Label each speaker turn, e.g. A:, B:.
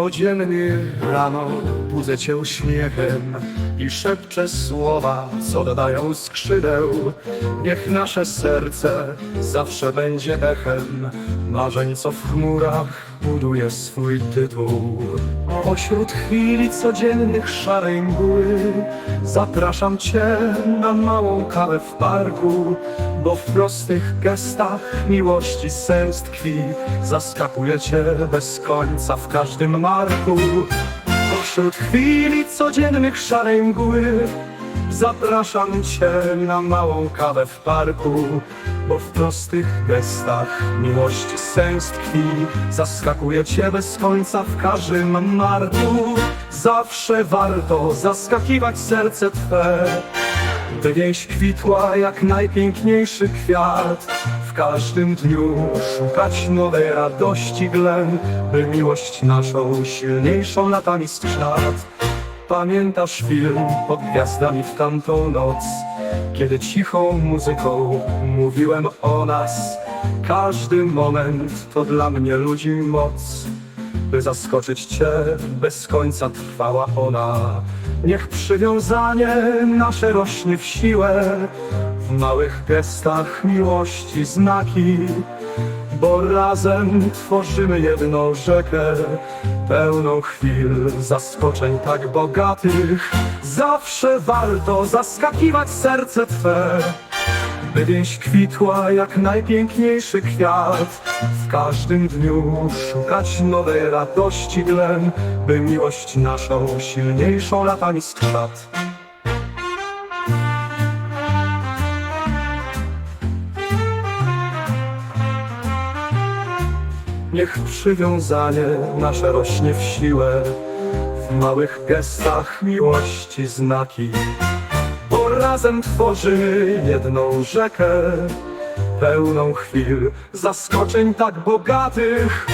A: Codziennie rano budzę cię uśmiechem i szepczę słowa, co dodają skrzydeł. Niech nasze serce zawsze będzie echem marzeń, co w chmurach buduje swój tytuł. Pośród chwili codziennych szarej mgły zapraszam cię na małą kawę w parku, bo w prostych gestach miłości sens tkwi. Zaskakuje cię bez końca w każdym marku. Pośród chwili codziennych szarej mgły Zapraszam cię na małą kawę w parku Bo w prostych gestach miłości sens tkwi Zaskakuje cię bez końca w każdym marku. Zawsze warto zaskakiwać serce twe by wieś kwitła jak najpiękniejszy kwiat. W każdym dniu szukać nowej radości glen By miłość naszą silniejszą latami skrzat Pamiętasz film pod gwiazdami w tamtą noc Kiedy cichą muzyką mówiłem o nas Każdy moment to dla mnie ludzi moc by zaskoczyć cię, bez końca trwała ona. Niech przywiązanie nasze rośnie w siłę, w małych gestach miłości znaki, bo razem tworzymy jedną rzekę, pełną chwil zaskoczeń tak bogatych. Zawsze warto zaskakiwać serce twe. By więź kwitła jak najpiękniejszy kwiat W każdym dniu szukać nowej radości glen By miłość naszą silniejszą latami skrzat Niech przywiązanie nasze rośnie w siłę. W małych gestach miłości znaki. Bo razem tworzymy jedną rzekę, pełną chwil, zaskoczeń tak bogatych.